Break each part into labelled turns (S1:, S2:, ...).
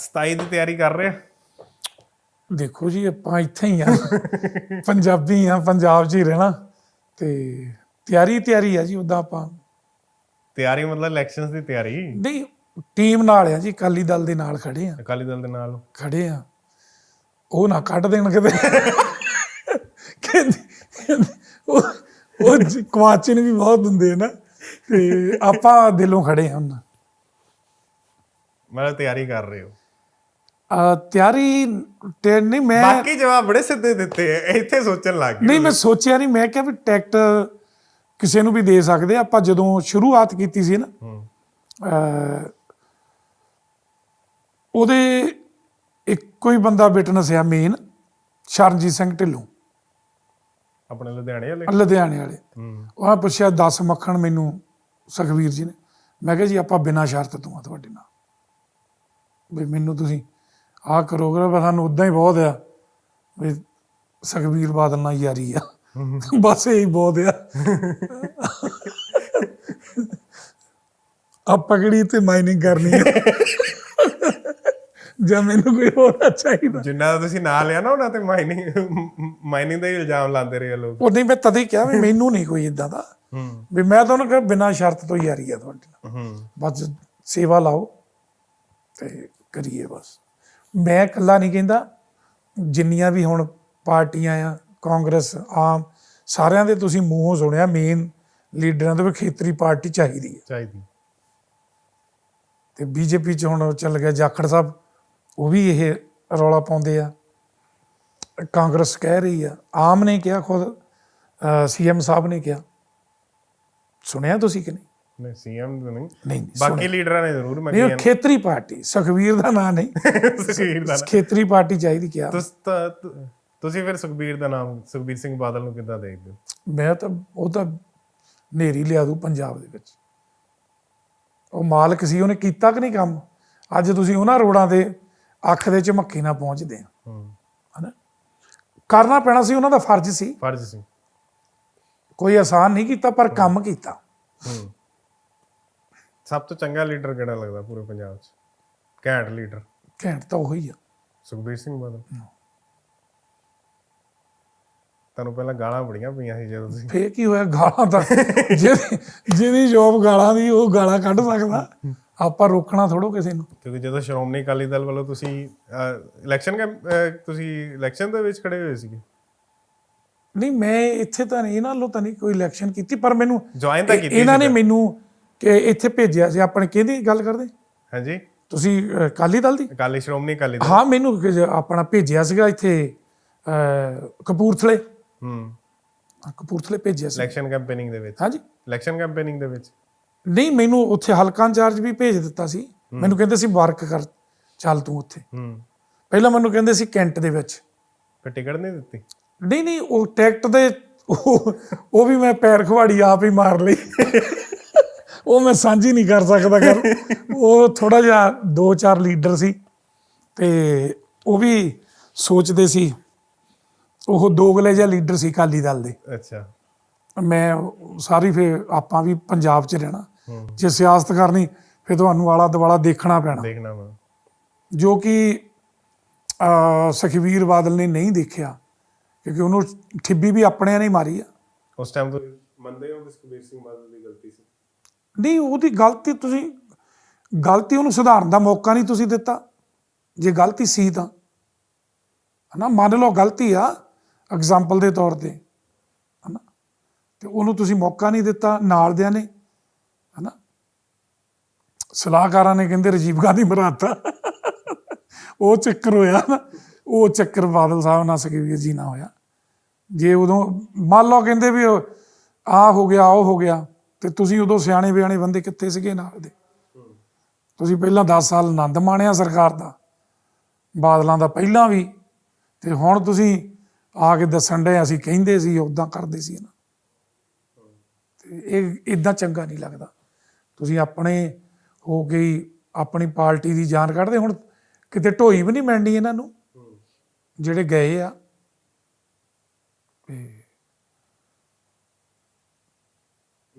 S1: 27 ਦੀ ਤਿਆਰੀ ਕਰ ਰਹੇ। ਆ
S2: ਦੇਖੋ ਜੀ ਆਪਾਂ ਇੱਥੇ ਹੀ ਆ ਪੰਜਾਬੀ ਆ ਪੰਜਾਬ 'ਚ ਹੀ ਰਹਿਣਾ। ਤੇ ਤਿਆਰੀ ਤਿਆਰੀ ਆ ਜੀ ਉਦਾਂ ਆਪਾਂ।
S1: ਤਿਆਰੀ ਮਤਲਬ ਇਲੈਕਸ਼ਨਸ ਦੀ ਤਿਆਰੀ?
S2: ਨਹੀਂ ਟੀਮ ਨਾਲ ਆ ਜੀ ਅਕਾਲੀ ਦਲ ਦੇ ਨਾਲ ਖੜੇ ਆ।
S1: ਅਕਾਲੀ ਦਲ ਦੇ ਨਾਲ।
S2: ਖੜੇ ਆ। ਉਹ ਨਾ ਕੱਢ ਦੇਣ ਕਿਤੇ। ਉਹ ਉਹ ਜੀ ਕਵਾਚਨ ਵੀ ਬਹੁਤ ਹੁੰਦੇ ਆ ਨਾ। ਤੇ ਆਪਾਂ ਦਿਲੋਂ ਖੜੇ ਆ ਉਹਨਾਂ।
S1: ਮਤਲਬ ਤਿਆਰੀ ਕਰ ਰਹੇ ਹੋ।
S2: ਤਿਆਰੀ ਤੇ ਨਹੀਂ ਮੈਂ
S1: ਬਾਕੀ ਜਵਾਬ ਬੜੇ ਸਿੱਧੇ ਦਿੱਤੇ ਆ ਇੱਥੇ ਸੋਚਣ ਲੱਗ ਗਏ
S2: ਨਹੀਂ ਮੈਂ ਸੋਚਿਆ ਨਹੀਂ ਮੈਂ ਕਿਹਾ ਵੀ ਟਿਕਟ ਕਿਸੇ ਨੂੰ ਵੀ ਦੇ ਸਕਦੇ ਆ। ਆਪਾਂ ਜਦੋਂ ਸ਼ੁਰੂਆਤ ਕੀਤੀ ਸੀ ਨਾ ਉਹਦੇ ਇੱਕੋ ਹੀ ਬੰਦਾ ਵਿਟਨੈਸ ਆ ਮੇਨ ਸ਼ਰਨਜੀਤ ਸਿੰਘ ਢਿੱਲੋਂ।
S1: ਆਪਣੇ ਲੁਧਿਆਣੇ ਵਾਲੇ?
S2: ਲੁਧਿਆਣੇ ਵਾਲੇ।
S1: ਹੂੰ।
S2: ਉਹਨਾਂ ਪੁੱਛਿਆ 10 ਮੱਖਣ ਮੈਨੂੰ ਸੁਖਵੀਰ ਜੀ ਨੇ? ਮੈਂ ਕਿਹਾ ਜੀ ਆਪਾਂ ਬਿਨਾਂ ਸ਼ਰਤ ਤੋਂ ਆ ਤੁਹਾਡੇ ਨਾਲ। ਵੀ ਮੈਨੂੰ ਤੁਸੀਂ ਆਹ ਕਰੋਗੇ ਬਸ ਸਾਨੂੰ ਉਦਾਂ ਹੀ ਬਹੁਤ ਆ ਵੀ ਸੁਖਵੀਰ ਬਾਦਲ ਨਾਲ ਯਾਰੀ ਆ। ਬਸ ਇਹੀ ਬਹੁਤ ਆ। ਆਪਾਂ ਕਿਹੜੀ ਤੇ ਮਾਈਨਿੰਗ ਕਰਨੀ ਹੈ ਜਾਂ ਮੈਨੂੰ ਕੋਈ ਹੋਰ ਚਾਹੀਦਾ।
S1: ਜਿੰਨਾ ਤੁਸੀਂ ਨਾਂ ਲਿਆ ਨਾ ਉਹਨਾਂ ਤੇ ਮਾਈਨਿੰਗ ਮਾਈਨਿੰਗ ਦਾ ਹੀ ਇਲਜ਼ਾਮ ਲਾਉਂਦੇ ਰਹੇ ਆ ਲੋਕ।
S2: ਉਹ ਨਹੀਂ ਮੈਂ ਤਦੇ ਕਿਹਾ ਵੀ ਮੈਨੂੰ ਨਹੀਂ ਕੋਈ ਇਦਾਂ ਦਾ।
S1: ਹੂੰ।
S2: ਵੀ ਮੈਂ ਤਾਂ ਉਹਨਾਂ ਕਿਹਾ ਬਿਨਾਂ ਸ਼ਰਤ ਤੋਂ ਯਾਰੀ ਆ ਤੁਹਾਡੇ ਬਸ ਸੇਵਾ ਲਾਓ ਤੇ ਕਰੀਏ ਬਸ। ਮੈਂ ਇਕੱਲਾ ਨਹੀਂ ਕਹਿੰਦਾ ਜਿੰਨੀਆਂ ਵੀ ਹੁਣ ਪਾਰਟੀਆਂ ਆ ਕਾਂਗਰਸ ਆਮ ਸਾਰਿਆਂ ਦੇ ਤੁਸੀਂ ਮੂੰਹੋਂ ਸੁਣਿਆ ਮੇਨ ਲੀਡਰਾਂ ਦੇ ਵੀ ਖੇਤਰੀ ਪਾਰਟੀ ਚਾਹੀਦੀ ਹੈ।
S1: ਚਾਹੀਦੀ
S2: ਤੇ ਬੀਜੇਪੀ ਚ ਹੁਣ ਚੱਲ ਗਿਆ ਜਾਖੜ ਸਾਹਿਬ ਉਹ ਵੀ ਇਹ ਰੌਲਾ ਪਾਉਂਦੇ ਆ। ਕਾਂਗਰਸ ਕਹਿ ਰਹੀ ਆ ਆਮ ਨੇ ਕਿਹਾ ਖੁਦ ਸੀਐਮ ਸਾਹਿਬ ਨੇ ਕਿਹਾ। ਸੁਣਿਆ ਤੁਸੀਂ ਕਿ ਨਹੀਂ?
S1: ਨਹੀਂ ਸੀਐਮ ਨਹੀਂ
S2: ਨਹੀਂ ਨਹੀਂ
S1: ਬਾਕੀ ਲੀਡਰਾਂ ਨੇ ਜ਼ਰੂਰ
S2: ਨਹੀਂ
S1: ਮੰਗੀ
S2: ਉਹ ਖੇਤਰੀ ਪਾਰਟੀ ਸੁਖਵੀਰ ਦਾ ਨਾਂ ਨਹੀਂ।
S1: ਸੁਖਬੀਰ ਦਾ ਨਾਂ।
S2: ਖੇਤਰੀ ਪਾਰਟੀ ਚਾਹੀਦੀ ਕਿਹਾ
S1: ਤੁਸ ਫਿਰ ਸੁਖਬੀਰ ਦਾ ਨਾਮ ਸੁਖਬੀਰ ਸਿੰਘ ਬਾਦਲ ਨੂੰ ਕਿੱਦਾਂ ਦੇਖਦੇ ਹੋ?
S2: ਮੈਂ ਤਾਂ ਉਹ ਤਾਂ ਨੇਰੀ ਲਿਆ ਦੂ ਪੰਜਾਬ ਦੇ ਵਿੱਚ। ਉਹ ਮਾਲਕ ਸੀ ਉਹਨੇ ਕੀਤਾ ਕਿ ਨਹੀਂ ਕੰਮ? ਅੱਜ ਤੁਸੀਂ ਉਹਨਾਂ ਰੋਡਾਂ ਦੇ ਅੱਖ ਦੇ ਝਮੱਕੇ ਨਾਲ ਪਹੁੰਚਦੇ ਆ।
S1: ਹੂੰ।
S2: ਹਨਾ? ਕਰਨਾ ਪੈਣਾ ਸੀ ਉਹਨਾਂ ਦਾ ਫਰਜ਼ ਸੀ।
S1: ਫਰਜ਼ ਸੀ।
S2: ਕੋਈ ਆਸਾਨ ਨਹੀਂ ਕੀਤਾ ਪਰ ਕੰਮ ਕੀਤਾ।
S1: ਹੂੰ। ਸਭ ਤੋਂ ਚੰਗਾ ਲੀਡਰ ਕਿਹੜਾ ਲੱਗਦਾ ਪੂਰੇ ਪੰਜਾਬ 'ਚ? ਘੈਂਟ ਲੀਡਰ।
S2: ਘੈਂਟ ਤਾਂ ਉਹੀ ਆ।
S1: ਸੁਖਬੀਰ ਸਿੰਘ ਬਾਦਲ। ਤੁਹਾਨੂੰ ਪਹਿਲਾਂ ਗਾਲਾਂ ਬੜੀਆਂ ਪਈਆਂ ਸੀ ਜਦੋਂ ਤੁਸੀਂ
S2: ਫੇਰ ਕੀ ਹੋਇਆ? ਗਾਲਾਂ ਤਾਂ ਜਿਹਦੀ ਜਿਹਦੀ ਜੋਬ ਗਾਲਾਂ ਦੀ ਉਹ ਗਾਲਾਂ ਕੱਢ ਸਕਦਾ। ਆਪਾਂ ਰੋਕਣਾ ਥੋੜੋ ਕਿਸੇ ਨੂੰ।
S1: ਕਿਉਂਕਿ ਜਦੋਂ ਸ਼੍ਰੋਮਣੀ ਅਕਾਲੀ ਦਲ ਵੱਲੋਂ ਤੁਸੀਂ ਇਲੈਕਸ਼ਨ ਤੁਸੀਂ ਇਲੈਕਸ਼ਨ ਦੇ ਵਿੱਚ ਖੜੇ ਹੋਏ ਸੀਗੇ?
S2: ਨਹੀਂ ਮੈਂ ਇੱਥੇ ਤਾਂ ਨਹੀਂ ਇਹਨਾਂ ਤਾਂ ਨਹੀਂ ਕੋਈ ਇਲੈਕਸ਼ਨ ਕੀਤੀ ਪਰ ਮੈਨੂੰ
S1: ਜੁਆਇਨ ਤਾਂ ਕੀਤੀ
S2: ਇਹਨਾਂ ਨੇ ਮੈਨੂੰ ਕਿ ਇੱਥੇ ਭੇਜਿਆ ਸੀ। ਆਪਣੇ ਕਿਹਦੀ ਗੱਲ ਕਰਦੇ?
S1: ਹਾਂਜੀ।
S2: ਤੁਸੀਂ ਅਕਾਲੀ ਦਲ ਦੀ?
S1: ਅਕਾਲੀ ਸ਼੍ਰੋਮਣੀ ਅਕਾਲੀ ਦਲ।
S2: ਹਾਂ ਮੈਨੂੰ ਕਿ ਆਪਣਾ ਭੇਜਿਆ ਸੀਗਾ ਇੱਥੇ ਕਪੂਰਥਲੇ।
S1: ਹੂੰ।
S2: ਕਪੂਰਥਲੇ ਭੇਜਿਆ ਸੀ।
S1: ਇਲੈਕਸ਼ਨ ਕੈਂਪੇਨਿੰਗ ਦੇ ਵਿੱਚ।
S2: ਹਾਂਜੀ।
S1: ਇਲੈਕਸ਼ਨ ਕੈਂਪੇਨਿੰਗ ਦੇ ਵਿੱਚ?
S2: ਨਹੀਂ ਮੈਨੂੰ ਉੱਥੇ ਹਲਕਾ ਇੰਚਾਰਜ ਵੀ ਭੇਜ ਦਿੱਤਾ ਸੀ। ਮੈਨੂੰ ਕਹਿੰਦੇ ਸੀ ਵਰਕ ਕਰ ਚੱਲ ਤੂੰ ਉੱਥੇ।
S1: ਹੂੰ।
S2: ਪਹਿਲਾਂ ਮੈਨੂੰ ਕਹਿੰਦੇ ਸੀ ਕੈਂਟ ਦੇ ਵਿੱਚ।
S1: ਫਿਰ ਟਿਕਟ ਨਹੀਂ ਦਿੱਤੀ?
S2: ਨਹੀਂ ਨਹੀਂ ਉਹ ਟਿਕਟ ਦੇ ਉਹ ਵੀ ਮੈਂ ਪੈਰ ਖਵਾੜੀ ਆਪ ਹੀ ਮਾਰ ਲਈ। ਉਹ ਮੈਂ ਸਾਂਝੀ ਨਹੀਂ ਕਰ ਸਕਦਾ ਕਰ ਉਹ ਥੋੜਾ ਜਿਹਾ ਦੋ ਚਾਰ ਲੀਡਰ ਸੀ ਤੇ ਉਹ ਵੀ ਸੋਚਦੇ ਸੀ। ਉਹ ਦੋਗਲੇ ਜਿਹਾ ਲੀਡਰ ਸੀ ਅਕਾਲੀ ਦਲ ਦੇ।
S1: ਅੱਛਾ।
S2: ਮੈਂ ਸਾਰੀ ਫੇ ਆਪਾਂ ਵੀ ਪੰਜਾਬ 'ਚ ਰਹਿਣਾ। ਜੇ ਸਿਆਸਤ ਕਰਨੀ ਫਿਰ ਤੁਹਾਨੂੰ ਆਲਾ ਦੁਆਲਾ ਦੇਖਣਾ ਪੈਣਾ।
S1: ਦੇਖਣਾ ਵਾ
S2: ਜੋ ਕਿ ਅਹ, ਸੁਖਬੀਰ ਬਾਦਲ ਨੇ ਨਹੀਂ ਦੇਖਿਆ ਕਿਉਂਕਿ ਉਹਨੂੰ ਠਿੱਬੀ ਵੀ ਆਪਣਿਆਂ ਨੇ ਮਾਰੀ ਆ।
S1: ਉਸ ਟਾਈਮ ਤੁਸੀਂ ਮੰਨਦੇ ਹੋ ਕਿ ਸੁਖਬੀਰ ਸਿੰਘ ਬਾਦਲ ਦੀ ਗਲਤੀ ਸੀ?
S2: ਨਹੀਂ, ਉਹਦੀ ਗਲਤੀ ਤੁਸੀਂ, ਗਲਤੀ ਉਹਨੂੰ ਸੁਧਾਰਨ ਦਾ ਮੌਕਾ ਨਹੀਂ ਤੁਸੀਂ ਦਿੱਤਾ। ਜੇ ਗਲਤੀ ਸੀ ਤਾਂ। ਹਨਾ, ਮੰਨ ਲਓ ਗਲਤੀ ਆ ਐਗਜ਼ਾਮਪਲ ਦੇ ਤੌਰ ਤੇ। ਹਨਾ, ਤੇ ਉਹਨੂੰ ਤੁਸੀਂ ਮੌਕਾ ਨਹੀਂ ਦਿੱਤਾ, ਨਾਲ ਦਿਆਂ ਨੇ। ਹਨਾ, ਸਲਾਹਕਾਰਾਂ ਨੇ ਕਹਿੰਦੇ, ਰਾਜੀਵ ਗਾਂਧੀ ਮਰਾਤਾ ਉਹ ਚੱਕਰ ਹੋਇਆ ਨਾ, ਉਹ ਚੱਕਰ ਬਾਦਲ ਸਾਹਿਬ ਨਾਲ ਸੁਖਬੀਰ ਜੀ ਨਾਲ ਹੋਇਆ। ਜੇ ਉਦੋਂ, ਮੰਨ ਲਓ ਕਹਿੰਦੇ ਵੀ ਆ ਹੋ ਗਿਆ, ਉਹ ਹੋ ਗਿਆ। ਤੇ ਤੁਸੀਂ ਉਦੋਂ ਸਿਆਣੇ ਬਿਆਣੇ ਬੰਦੇ ਕਿੱਥੇ ਸੀਗੇ ਨਾਲ ਦੇ? ਤੁਸੀਂ ਪਹਿਲਾਂ 10 ਸਾਲ ਆਨੰਦ ਮਾਣਿਆ ਸਰਕਾਰ ਦਾ। ਬਾਦਲਾਂ ਦਾ ਪਹਿਲਾਂ ਵੀ। ਤੇ ਹੁਣ ਤੁਸੀਂ ਆ ਕੇ ਦੱਸਣ ਦੇ ਅਸੀਂ ਕਹਿੰਦੇ ਸੀ ਉਦਾਂ ਕਰਦੇ ਸੀ ਨਾ ਤੇ ਇਹ ਇਦਾਂ ਚੰਗਾ ਨਹੀਂ ਲੱਗਦਾ। ਤੁਸੀਂ ਆਪਣੇ ਹੋ ਗਈ ਆਪਣੀ ਪਾਰਟੀ ਦੀ ਜਾਨ ਕੱਢਦੇ। ਹੁਣ ਕਿਤੇ ਢੋਈ ਵੀ ਨਹੀਂ ਮਿਲਣੀ ਇਹਨਾਂ ਨੂੰ। ਜਿਹੜੇ ਗਏ ਆ। ਤੇ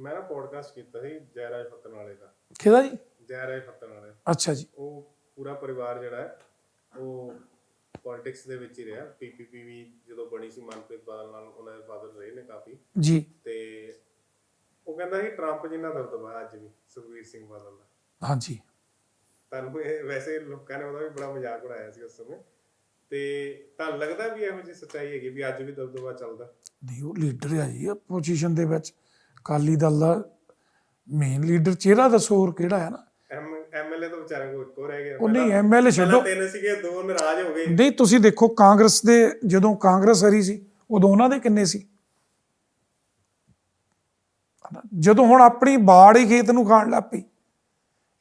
S1: ਮੈਂ ਨਾ ਪੋਡਕਾਸਟ ਕੀਤਾ ਸੀ ਜੈਰਾਜ ਫਤਨ ਵਾਲੇ ਦਾ।
S2: ਕਿਹਦਾ ਜੀ?
S1: ਜੈਰਾਜ ਫਤਨ ਵਾਲੇ।
S2: ਅੱਛਾ ਜੀ।
S1: ਉਹ ਪੂਰਾ ਪਰਿਵਾਰ ਜਿਹੜਾ ਹੈ ਉਹ ਪੋਲਿਟਿਕਸ ਦੇ ਵਿੱਚ ਹੀ ਰਿਹਾ। ਪੀਪੀਪੀ ਵੀ ਜਦੋਂ ਬਣੀ ਸੀ ਮਨਪ੍ਰੀਤ ਬਾਦਲ ਨਾਲ ਉਹਨਾਂ ਦੇ ਫਾਦਰ ਰਹੇ ਨੇ ਕਾਫੀ।
S2: ਜੀ।
S1: ਤੇ ਉਹ ਕਹਿੰਦਾ ਸੀ ਟਰੰਪ ਜਿੰਨਾ ਦਬਦਬਾ ਅੱਜ ਵੀ ਸੁਖਵੀਰ ਸਿੰਘ ਬਾਦਲ ਦਾ।
S2: ਹਾਂਜੀ।
S1: ਤੁਹਾਨੂੰ ਇਹ ਵੈਸੇ ਲੋਕਾਂ ਨੇ ਉਹਦਾ ਵੀ ਬੜਾ ਮਜ਼ਾਕ ਉਡਾਇਆ ਸੀ ਉਸ ਸਮੇਂ। ਤੇ ਤੁਹਾਨੂੰ ਲੱਗਦਾ ਵੀ ਇਹੋ ਜਿਹੀ ਸੱਚਾਈ ਹੈਗੀ ਵੀ ਅੱਜ ਵੀ ਦਬਦਬਾ ਚੱਲਦਾ?
S2: ਨਹੀਂ ਉਹ ਲੀਡਰ ਆ ਜੀ ਪੋਜੀਸ਼ਨ ਦੇ ਵਿੱਚ। ਅਕਾਲੀ ਦਲ ਦਾ ਮੇਨ ਲੀਡਰ ਚਿਹਰਾ ਦੱਸੋ ਹੋਰ ਕਿਹੜਾ ਹੈ ਨਾ?
S1: ਐਮ ਐਮਐਲਏ ਤਾਂ ਵਿਚਾਰਿਆਂ ਕੋਲ ਇੱਕੋ ਰਹਿ ਗਿਆ।
S2: ਉਹ ਨਹੀਂ ਐਮਐਲਏ ਛੱਡੋ।
S1: ਤਿੰਨ ਸੀਗੇ ਦੋ ਨਾਰਾਜ਼ ਹੋ ਗਏ।
S2: ਨਹੀਂ ਤੁਸੀਂ ਦੇਖੋ ਕਾਂਗਰਸ ਦੇ ਜਦੋਂ ਕਾਂਗਰਸ ਹਰੀ ਸੀ ਉਦੋਂ ਉਹਨਾਂ ਦੇ ਕਿੰਨੇ ਸੀ? ਜਦੋਂ ਹੁਣ ਆਪਣੀ ਬਾੜ ਹੀ ਖੇਤ ਨੂੰ ਖਾਣ ਲੱਗ ਪਈ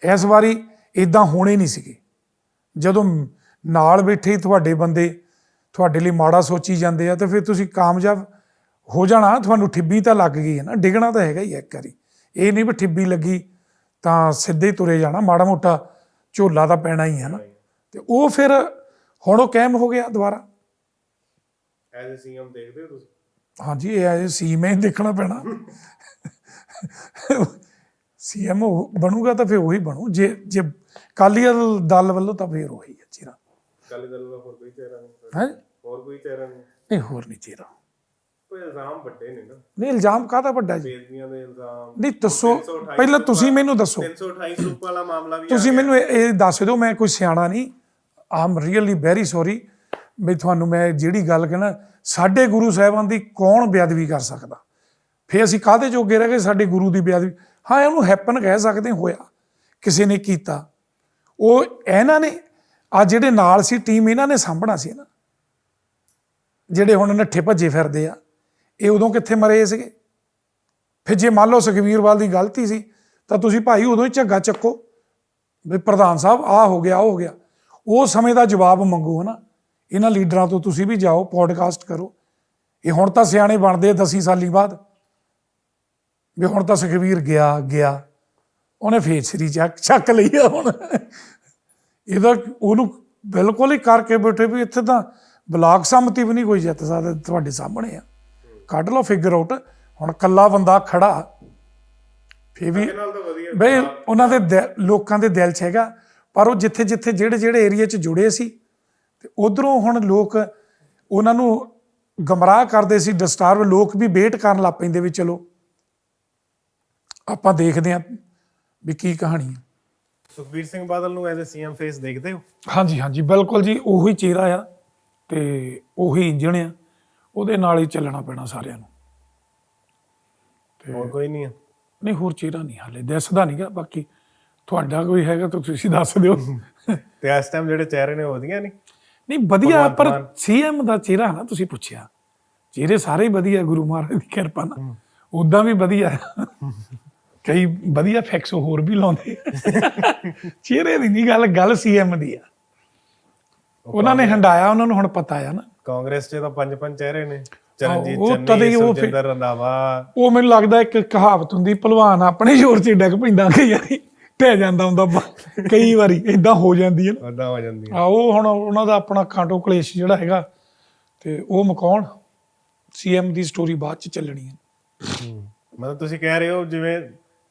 S2: ਇਸ ਵਾਰੀ ਇਦਾਂ ਹੋਣੇ ਨਹੀਂ ਸੀਗੇ। ਜਦੋਂ ਨਾਲ ਬੈਠੇ ਤੁਹਾਡੇ ਬੰਦੇ ਤੁਹਾਡੇ ਲਈ ਮਾੜਾ ਸੋਚੀ ਜਾਂਦੇ ਆ ਤੇ ਫਿਰ ਤੁਸੀਂ ਕਾਮਯਾਬ ਹੋ ਜਾਣਾ ਤੁਹਾਨੂੰ ਠਿੱਬੀ ਤਾਂ ਲੱਗ ਗਈ ਹੈ ਨਾ ਡਿੱਗਣਾ ਤਾਂ ਹੈਗਾ ਹੀ ਹੈ ਇੱਕ ਵਾਰੀ। ਇਹ ਨਹੀਂ ਵੀ ਠਿੱਬੀ ਲੱਗੀ ਤਾਂ ਸਿੱਧੇ ਹੀ ਤੁਰੇ ਜਾਣਾ ਮਾੜਾ ਮੋਟਾ ਝੋਲਾ ਤਾਂ ਪੈਣਾ ਹੀ ਹੈ ਨਾ। ਤੇ ਉਹ ਫਿਰ ਹੁਣ ਉਹ ਕਾਇਮ ਹੋ ਗਿਆ ਦੁਬਾਰਾ।
S1: ਐਜ਼ ਅ ਸੀਐਮ ਦੇਖਦੇ ਹੋ ਤੁਸੀਂ?
S2: ਹਾਂਜੀ ਇਹ ਐ ਸੀਐਮ ਦੇਖਣਾ ਪੈਣਾ। ਸੀਐਮ ਬਣੂਗਾ ਤਾਂ ਫਿਰ ਉਹੀ ਬਣੂ। ਜੇ ਜੇ ਕਾਲੀ ਦਲ ਵੱਲੋਂ ਤਾਂ ਫਿਰ ਉਹੀ ਹੈ ਚਿਹਰਾ।
S1: ਅਕਾਲੀ ਦਲ ਦਾ ਹੋਰ ਕੋਈ ਚਿਹਰਾ ਨਹੀਂ।
S2: ਹੈ?
S1: ਹੋਰ ਕੋਈ ਚਿਹਰਾ ਨਹੀਂ।
S2: ਨਹੀਂ ਹੋਰ ਨਹੀਂ ਚਿਹਰਾ।
S1: ਕੋਈ ਇਲਜ਼ਾਮ ਵੱਡੇ ਨੇ ਨਾ।
S2: ਨਹੀਂ ਇਲਜ਼ਾਮ ਕਾਹਦਾ ਵੱਡਾ ਜੀ?
S1: ਬੇਦਬੀਆਂ ਦੇ ਇਲਜ਼ਾਮ।
S2: ਨਹੀਂ ਦੱਸੋ।
S1: 328
S2: ਪਹਿਲਾਂ ਤੁਸੀਂ ਮੈਨੂੰ ਦੱਸੋ।
S1: 328 ਸਰੂਪ ਵਾਲਾ ਮਾਮਲਾ ਵੀ ਆ
S2: ਤੁਸੀਂ ਮੈਨੂੰ ਇਹ ਇਹ ਦੱਸ ਦਿਓ ਮੈਂ ਕੋਈ ਸਿਆਣਾ ਨਹੀਂ। ਆਮ ਰੀਅਲੀ ਵੈਰੀ ਸੌਰੀ ਵੀ ਤੁਹਾਨੂੰ ਮੈਂ ਜਿਹੜੀ ਗੱਲ ਕਹਿਣਾ ਸਾਡੇ ਗੁਰੂ ਸਾਹਿਬਾਨ ਦੀ ਕੌਣ ਬੇਅਦਬੀ ਕਰ ਸਕਦਾ? ਫੇ ਅਸੀਂ ਕਾਹਦੇ ਜੋਗੇ ਰਹਿ ਗਏ ਸਾਡੇ ਗੁਰੂ ਦੀ ਬੇਅਦਬੀ? ਹਾਂ ਇਹਨੂੰ ਹੈਪਨ ਕਹਿ ਸਕਦੇ ਹੋਇਆ। ਕਿਸੇ ਨੇ ਕੀਤਾ। ਉਹ ਇਹਨਾਂ ਨੇ ਆ ਜਿਹੜੇ ਨਾਲ ਸੀ ਟੀਮ ਇਹਨਾਂ ਨੇ ਸਾਂਭਣਾ ਸੀ ਨਾ। ਜਿਹੜੇ ਹੁਣ ਨੱਠੇ ਭੱਜੇ ਫਿਰਦੇ ਆ। ਇਹ ਉਦੋਂ ਕਿੱਥੇ ਮਰੇ ਸੀਗੇ? ਫਿਰ ਜੇ ਮੰਨ ਲਓ ਸੁਖਵੀਰਵਾਲ ਦੀ ਗਲਤੀ ਸੀ, ਤਾਂ ਤੁਸੀਂ ਭਾਈ ਉਦੋਂ ਹੀ ਝੱਗਾ ਚੱਕੋ। ਵੀ ਪ੍ਰਧਾਨ ਸਾਹਿਬ ਆ ਹੋ ਗਿਆ, ਉਹ ਹੋ ਗਿਆ। ਉਹ ਸਮੇਂ ਦਾ ਜਵਾਬ ਮੰਗੋ, ਹਨਾ। ਇਹਨਾਂ ਲੀਡਰਾਂ ਤੋਂ ਤੁਸੀਂ ਵੀ ਜਾਓ ਪੋਡਕਾਸਟ ਕਰੋ। ਇਹ ਹੁਣ ਤਾਂ ਸਿਆਣੇ ਬਣਦੇ 10 ਸਾਲੀ ਬਾਅਦ। ਵੀ ਹੁਣ ਤਾਂ ਸੁਖਵੀਰ ਗਿਆ ਗਿਆ। ਉਹਨੇ ਫੇਰ ਸ੍ਰੀ ਚੱਕ ਚੱਕ ਲਈ ਆ ਹੁਣ। ਇਹਦਾ ਉਹਨੂੰ ਬਿਲਕੁਲ ਹੀ ਕਰਕੇ ਬੈਠੇ ਵੀ ਇੱਥੇ ਤਾਂ ਬਲਾਕ ਸੰਮਤੀ ਵੀ ਨਹੀਂ ਕੋਈ ਜਿੱਤ ਸਕਦਾ ਤੁਹਾਡੇ ਸਾਹਮਣੇ ਆ। ਕੱਢ ਲਓ ਫਿਗਰ ਆਊਟ ਹੁਣ ਕੱਲਾ ਬੰਦਾ ਖੜਾ ਫੇਰ ਵੀ ਬਈ ਉਹਨਾਂ ਦੇ ਲੋਕਾਂ ਦੇ ਦਿਲ 'ਚ ਹੈਗਾ। ਪਰ ਉਹ ਜਿੱਥੇ ਜਿੱਥੇ ਜਿਹੜੇ ਜਿਹੜੇ ਏਰੀਆ 'ਚ ਜੁੜੇ ਸੀ ਤੇ ਉਧਰੋਂ ਹੁਣ ਲੋਕ ਉਹਨਾਂ ਨੂੰ ਗਮਰਾਹ ਕਰਦੇ ਸੀ ਡਿਸਟਰਬ ਲੋਕ ਵੀ ਵੇਟ ਕਰਨ ਲੱਗ ਪੈਂਦੇ ਵੀ ਚਲੋ ਆਪਾਂ ਦੇਖਦੇ ਹਾਂ ਵੀ ਕੀ ਕਹਾਣੀ ਹੈ।
S1: ਸੁਖਬੀਰ ਸਿੰਘ ਬਾਦਲ ਨੂੰ ਐਜ਼ ਅ ਸੀਐਮ ਫੇਸ ਦੇਖਦੇ ਹੋ?
S2: ਹਾਂਜੀ ਹਾਂਜੀ ਬਿਲਕੁਲ ਜੀ ਉਹੀ ਚਿਹਰਾ ਆ ਤੇ ਉਹੀ ਇੰਜਣ ਆ ਉਹਦੇ ਨਾਲ ਹੀ ਚੱਲਣਾ ਪੈਣਾ ਸਾਰਿਆਂ ਨੂੰ।
S1: ਹੋਰ ਕੋਈ ਨਹੀਂ ਹੈ
S2: ਨਹੀਂ ਹੋਰ ਚਿਹਰਾ ਨਹੀਂ ਹਾਲੇ ਦਿਸਦਾ ਨਹੀਂਗਾ ਬਾਕੀ ਤੁਹਾਡਾ ਕੋਈ ਹੈਗਾ ਤਾਂ ਤੁਸੀਂ ਦੱਸ ਦਿਓ।
S1: ਤੇ ਇਸ ਟਾਈਮ ਜਿਹੜੇ ਚਿਹਰੇ ਨੇ ਉਹ ਵਧੀਆ ਨਹੀਂ
S2: ਨਹੀਂ ਵਧੀਆ ਪਰ। ਸੀਐਮ ਦਾ ਚਿਹਰਾ ਨਾ ਤੁਸੀਂ ਪੁੱਛਿਆ ਚਿਹਰੇ ਸਾਰੇ ਹੀ ਵਧੀਆ ਗੁਰੂ ਮਹਾਰਾਜ ਦੀ ਕਿਰਪਾ ਨਾਲ। ਉਦਾਂ ਵੀ ਵਧੀਆ। ਕਈ ਵਧੀਆ ਫੈਕਸ ਹੋਰ ਵੀ ਲਾਉਂਦੇ। ਚਿਹਰੇ ਦੀ ਨਹੀਂ ਗੱਲ ਗੱਲ ਸੀਐਮ ਦੀ ਆ। ਉਹਨਾਂ ਨੇ ਹੰਡਾਇਆ ਉਹਨਾਂ ਨੂੰ ਹੁਣ ਪਤਾ ਆ ਨਾ।
S1: ਕਾਂਗਰਸ 'ਚ ਤਾਂ ਪੰਜ ਪੰਜ ਚਿਹਰੇ ਨੇ। ਚਰਨਜੀਤ
S2: ਉਹ ਤਦੇ
S1: ਚੰਨੀ
S2: ਹੀ ਉਹ ਫਿਰ-
S1: ਸੁਖਜਿੰਦਰ ਰੰਧਾਵਾ।
S2: ਉਹ ਮੈਨੂੰ ਲੱਗਦਾ ਇੱਕ ਕਹਾਵਤ ਹੁੰਦੀ ਭਲਵਾਨ ਆਪਣੇ ਜ਼ੋਰ 'ਚ ਡਿੱਗ ਪੈਂਦਾ ਕਈ ਵਾਰੀ ਟਹਿ ਜਾਂਦਾ ਹੁੰਦਾ ਬ- ਕਈ ਵਾਰੀ ਇਦਾਂ ਹੋ ਜਾਂਦੀ ਹੈ ਨਾ।
S1: ਵਾਧਾ ਹੋ ਜਾਂਦੀ
S2: ਆ ਉਹ ਹੁਣ ਉਹਨਾਂ ਦਾ ਆਪਣਾ ਕਾਂਟੋ ਕਲੇਸ਼ ਜਿਹੜਾ ਹੈਗਾ ਤੇ ਉਹ ਮਕਾਉਣ ਸੀਐਮ ਦੀ ਸਟੋਰੀ ਬਾਅਦ ਚ ਚੱਲਣੀ ਹੈ।
S1: ਮਤਲਬ ਤੁਸੀਂ ਕਹਿ ਰਹੇ ਹੋ ਜਿਵੇਂ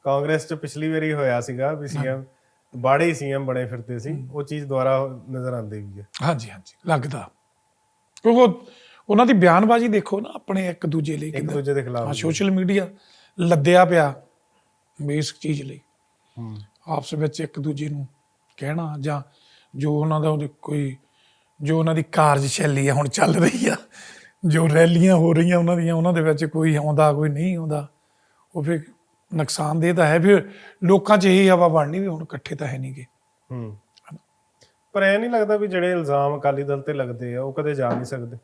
S1: ਕਾਂਗਰਸ 'ਚ ਪਿਛਲੀ ਵਾਰੀ ਹੋਇਆ ਸੀਗਾ ਵੀ ਸੀਐਮ ਬਾੜੇ ਹੀ ਸੀਐਮ ਬਣੇ ਫਿਰਦੇ ਸੀ ਉਹ ਚੀਜ਼ ਦੁਬਾਰਾ ਨਜ਼ਰ ਆਉਂਦੀ ਵੀ ਹੈ।
S2: ਹਾਂਜੀ ਹਾਂਜੀ ਲੱਗਦਾ। ਕਿਉਂਕਿ ਉਹਨਾਂ ਦੀ ਬਿਆਨਬਾਜ਼ੀ ਦੇਖੋ ਨਾ ਆਪਣੇ ਇੱਕ ਦੂਜੇ ਲਈ
S1: ਇੱਕ ਦੂਜੇ ਦੇ
S2: ਹਾਂ
S1: ਖਿਲਾਫ
S2: ਸੋਸ਼ਲ ਮੀਡੀਆ ਲੱਦਿਆ ਪਿਆ ਇਸ ਚੀਜ਼ ਲਈ।
S1: ਹੂੰ।
S2: ਆਪਸ ਵਿੱਚ ਇੱਕ ਦੂਜੇ ਨੂੰ ਕਹਿਣਾ ਜਾਂ ਜੋ ਉਹਨਾਂ ਦਾ ਕੋਈ ਜੋ ਉਹਨਾਂ ਦੀ ਕਾਰਜਸ਼ੈਲੀ ਆ ਹੁਣ ਚੱਲ ਰਹੀ ਆ ਜੋ ਰੈਲੀਆਂ ਹੋ ਰਹੀਆਂ ਉਹਨਾਂ ਦੀਆਂ ਉਹਨਾਂ ਦੇ ਵਿੱਚ ਕੋਈ ਆਉਂਦਾ ਕੋਈ ਨਹੀਂ ਆਉਂਦਾ ਉਹ ਫਿਰ ਨੁਕਸਾਨਦੇਹ ਤਾਂ ਹੈ। ਫਿਰ ਲੋਕਾਂ 'ਚ ਇਹੀ ਹਵਾ ਬਣਨੀ ਵੀ ਹੁਣ ਇਕੱਠੇ ਤਾਂ ਹੈ ਨਹੀਂਗੇ
S1: ਹੂੰ। ਪਰ ਇਹ ਨਹੀਂ ਲੱਗਦਾ ਵੀ ਜਿਹੜੇ ਇਲਜ਼ਾਮ ਅਕਾਲੀ ਦਲ ਤੇ ਲੱਗਦੇ ਆ ਉਹ ਕਦੇ ਜਾ ਨਹੀਂ ਸਕਦੇ।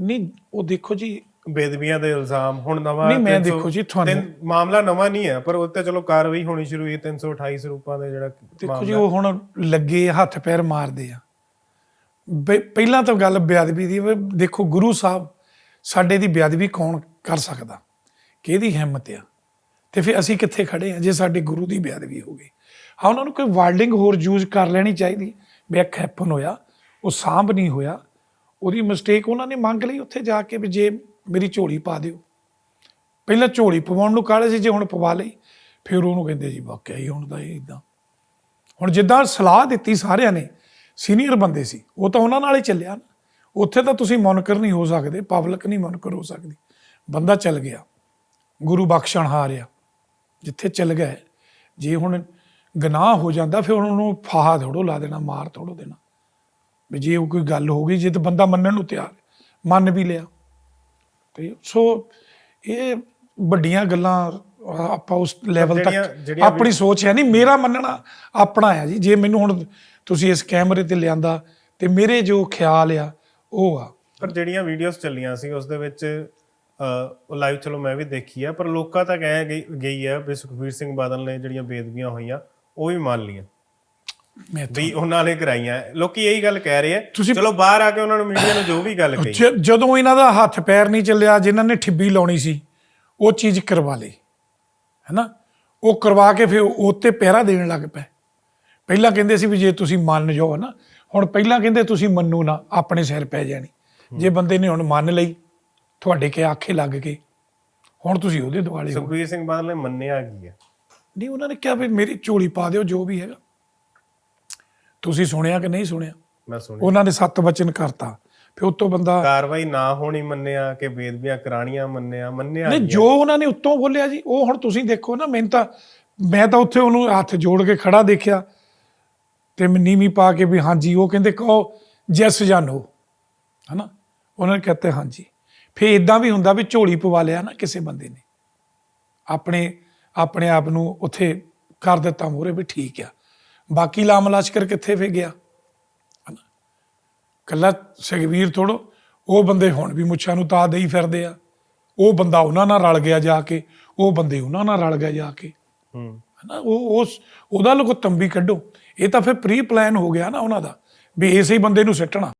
S2: ਨਹੀਂ ਉਹ ਦੇਖੋ ਜੀ।
S1: ਬੇਦਬੀਆਂ ਦੇ ਇਲਜ਼ਾਮ ਹੁਣ ਨਵਾਂ
S2: ਨਹੀਂ, ਮੈਂ
S1: 300
S2: ਦੇਖੋ ਜੀ, ਤੁਹਾਨੂੰ-
S1: ਮਾਮਲਾ ਨਵਾਂ ਨਹੀਂ ਹੈ ਪਰ ਉੱਤੇ ਚਲੋ ਕਾਰਵਾਈ ਹੋਣੀ ਸ਼ੁਰੂ ਹੋਈ 328 ਸਰੂਪਾਂ ਦੇ ਜਿਹੜਾ
S2: ਦੇਖੋ ਜੀ ਉਹ ਹੁਣ ਲੱਗੇ ਹੱਥ ਪੈਰ ਮਾਰਦੇ ਆ। ਪਹਿਲਾਂ ਤਾਂ ਗੱਲ ਬੇਅਦਬੀ ਦੀ ਦੇਖੋ ਗੁਰੂ ਸਾਹਿਬ ਸਾਡੇ ਦੀ ਬੇਅਦਬੀ ਕੌਣ ਕਰ ਸਕਦਾ? ਕਿਹਦੀ ਹਿੰਮਤ ਆ? ਤੇ ਫਿਰ ਅਸੀਂ ਕਿੱਥੇ ਖੜੇ ਆ ਜੇ ਸਾਡੇ ਗੁਰੂ ਦੀ ਬੇਅਦਬੀ ਹੋ ਗਈ? ਹਾਂ ਉਹਨਾਂ ਨੂੰ ਕੋਈ ਵਾਰਡਿੰਗ ਹੋਰ ਯੂਜ਼ ਕਰ ਲੈਣੀ ਚਾਹੀਦੀ। ਵੀ ਹੈਪਨ ਹੋਇਆ, ਉਹ ਸਾਂਭ ਨਹੀਂ ਹੋਇਆ। ਉਹਦੀ ਮਿਸਟੇਕ ਉਹਨਾਂ ਨੇ ਮੰਗ ਲਈ ਉੱਥੇ ਜਾ ਕੇ ਵੀ ਜੇ ਮੇਰੀ ਝੋਲੀ ਪਾ ਦਿਓ। ਪਹਿਲਾਂ ਝੋਲੀ ਪਵਾਉਣ ਨੂੰ ਕਾਲੇ ਸੀ, ਜੇ ਹੁਣ ਪਵਾ ਲਈ, ਫਿਰ ਉਹਨੂੰ ਕਹਿੰਦੇ ਜੀ ਵਾਕਿਆ ਹੀ ਹੁਣ ਤਾਂ ਇਹ ਇਦਾਂ ਹੁਣ ਜਿੱਦਾਂ ਸਲਾਹ ਦਿੱਤੀ ਸਾਰਿਆਂ ਨੇ ਸੀਨੀਅਰ ਬੰਦੇ ਸੀ, ਉਹ ਤਾਂ ਉਹਨਾਂ ਨਾਲ ਹੀ ਚੱਲਿਆ ਨਾ। ਉੱਥੇ ਤਾਂ ਤੁਸੀਂ ਮੁਨਕਰ ਨਹੀਂ ਹੋ ਸਕਦੇ ਪਬਲਿਕ ਨਹੀਂ ਮੁਨਕਰ ਹੋ ਸਕਦੀ। ਬੰਦਾ ਚੱਲ ਗਿਆ, ਗੁਰੂ ਬਖਸ਼ਣ ਹਾਰਿਆ, ਜਿੱਥੇ ਚੱਲ ਗਿਆ ਜੇ ਹੁਣ ਗਨਾਹ ਹੋ ਜਾਂਦਾ ਫਿਰ ਉਹਨੂੰ ਫਾਹਾ ਥੋੜੋ ਲਾ ਦੇਣਾ ਮਾਰ ਥੋੜੋ ਦੇਣਾ। ਵੀ ਜੇ ਉਹ ਕੋਈ ਗੱਲ ਹੋ ਗਈ ਜੇ ਤਾਂ ਬੰਦਾ ਮੰਨਣ ਨੂੰ ਤਿਆਰ ਹੈ, ਮੰਨ ਵੀ ਲਿਆ। ਤੇ ਸੋ ਇਹ ਵੱਡੀਆਂ ਗੱਲਾਂ ਆਪਾਂ ਉਸ ਲੈਵਲ ਤੱਕ ਆਪਣੀ ਸੋਚ ਹੈ ਨਹੀਂ ਮੇਰਾ ਮੰਨਣਾ ਆਪਣਾ ਆ ਜੀ। ਜੇ ਮੈਨੂੰ ਹੁਣ ਤੁਸੀਂ ਇਸ ਕੈਮਰੇ ਤੇ ਲਿਆਂਦਾ ਤੇ ਮੇਰੇ ਜੋ ਖਿਆਲ ਆ ਉਹ ਆ।
S1: ਪਰ ਜਿਹੜੀਆਂ ਵੀਡੀਓਜ਼ ਚੱਲੀਆਂ ਸੀ ਉਸ ਦੇ ਵਿੱਚ ਉਹ ਲਾਈਵ ਚਲੋ ਮੈਂ ਵੀ ਦੇਖੀ ਆ ਪਰ ਲੋਕਾਂ ਤੱਕ ਐ ਗਈ ਗਈ ਆ ਵੀ ਸੁਖਬੀਰ ਸਿੰਘ ਬਾਦਲ ਨੇ ਜਿਹੜੀਆਂ ਬੇਦਬੀਆਂ ਹੋਈਆਂ ਉਹ ਵੀ ਮੰਨ ਲਈਆਂ।
S2: ਮੈਂ
S1: ਵੀ ਉਹਨਾਂ ਨੇ ਕਰਾਈਆਂ। ਲੋਕੀ ਇਹੀ ਗੱਲ ਕਹਿ ਰਹੇ ਆ ਚਲੋ ਬਾਹਰ ਆ ਕੇ ਉਹਨਾਂ ਨੂੰ ਮੀਡੀਆ ਨੂੰ ਜੋ ਵੀ ਗੱਲ ਕਹੀ।
S2: ਜਦੋਂ ਇਹਨਾਂ ਦਾ ਹੱਥ ਪੈਰ ਨਹੀਂ ਚੱਲਿਆ ਜਿਨ੍ਹਾਂ ਨੇ ਠਿੱਬੀ ਲਾਉਣੀ ਸੀ ਉਹ ਚੀਜ਼ ਕਰਵਾ ਲਈ। ਹੈਨਾ? ਉਹ ਕਰਵਾ ਕੇ ਫਿਰ ਉਹ ਤੇ ਪਹਿਰਾ ਦੇਣ ਲੱਗ ਪਏ। ਪਹਿਲਾਂ ਕਹਿੰਦੇ ਸੀ ਵੀ ਜੇ ਤੁਸੀਂ ਮੰਨ ਜਾਓ ਨਾ ਹੁਣ ਪਹਿਲਾਂ ਕਹਿੰਦੇ ਤੁਸੀਂ ਮੰਨੋ ਨਾ ਆਪਣੇ ਸਿਰ ਪੈ ਜਾਣੀ। ਜੇ ਬੰਦੇ ਨੇ ਹੁਣ ਮੰਨ ਲਈ ਤੁਹਾਡੇ ਕੇ ਆਖੇ ਲੱਗ ਗਏ ਹੁਣ ਤੁਸੀਂ ਉਹਦੇ ਦੁਆਲੇ ਹੋ।
S1: ਸੁਖਬੀਰ ਸਿੰਘ ਬਾਦਲ ਨੇ ਮੰਨਿਆ ਕੀ ਆ?
S2: ਨਹੀਂ ਉਹਨਾਂ ਨੇ ਕਿਹਾ ਵੀ ਮੇਰੀ ਝੋਲੀ ਪਾ ਦਿਓ ਜੋ ਵੀ ਹੈਗਾ। ਤੁਸੀਂ ਸੁਣਿਆ ਕਿ ਨਹੀਂ ਸੁਣਿਆ?
S1: ਮੈਂ ਸੁਣੀ
S2: ਉਹਨਾਂ ਨੇ ਸੱਤ ਵਚਨ ਕਰਤਾ। ਫਿਰ ਉਤੋਂ ਬੰਦਾ
S1: ਕਾਰਵਾਈ ਨਾ ਹੋਣੀ ਮੰਨਿਆ ਕਿ ਬੇਦਬੀਆਂ ਕਰਾਣੀਆਂ ਮੰਨਿਆ ਮੰਨਿਆ
S2: ਨਹੀਂ? ਜੋ ਉਹਨਾਂ ਨੇ ਉੱਤੋਂ ਬੋਲਿਆ ਜੀ ਉਹ ਹੁਣ ਤੁਸੀਂ ਦੇਖੋ ਨਾ ਮੈਨੂੰ ਤਾਂ ਮੈਂ ਤਾਂ ਉੱਥੇ ਉਹਨੂੰ ਹੱਥ ਜੋੜ ਕੇ ਖੜਾ ਦੇਖਿਆ ਤੇ ਮੈਂ ਨੀਵੀਂ ਪਾ ਕੇ ਵੀ ਹਾਂਜੀ ਉਹ ਕਹਿੰਦੇ ਕਹੋ ਜੈਸ ਜਾਂ ਨੋ ਹਨਾ? ਉਹਨਾਂ ਨੇ ਕਹਤੇ ਹਾਂਜੀ। ਫੇ ਇਦਾਂ ਵੀ ਹੁੰਦਾ ਵੀ ਝੋਲੀ ਪਵਾ ਲਿਆ ਨਾ ਕਿਸੇ ਬੰਦੇ ਨੇ। ਆਪਣੇ ਆਪਣੇ ਆਪ ਨੂੰ ਉੱਥੇ ਕਰ ਦਿੱਤਾ ਮੂਰੇ ਵੀ ਠੀਕ ਆ। ਬਾਕੀ ਲਾਮ ਲਸ਼ਕਰ ਕਿੱਥੇ ਫੇ ਗਿਆ? ਕੱਲਾ ਸੁਖਬੀਰ ਥੋੜੋ ਉਹ ਬੰਦੇ ਹੁਣ ਵੀ ਮੁੱਛਾਂ ਨੂੰ ਤਾਂ ਦੇਈ ਫਿਰਦੇ ਆ। ਉਹ ਬੰਦਾ ਉਹਨਾਂ ਨਾਲ ਰਲ ਗਿਆ ਜਾ ਕੇ ਉਹ ਬੰਦੇ ਉਹਨਾਂ ਨਾਲ ਰਲ ਗਿਆ ਜਾ ਕੇ।
S1: ਹੂੰ।
S2: ਹਨਾ? ਉਹ ਉਸ ਉਹਦਾ ਲੋਕੋ ਤੰਬੀ ਕੱਢੋ। ਇਹ ਤਾਂ ਫਿਰ ਪ੍ਰੀ ਪਲਾਨ ਹੋ ਗਿਆ ਨਾ ਉਹਨਾਂ ਦਾ ਵੀ ਇਸੇ ਹੀ ਬੰਦੇ ਨੂੰ ਸਿੱਟਣਾ।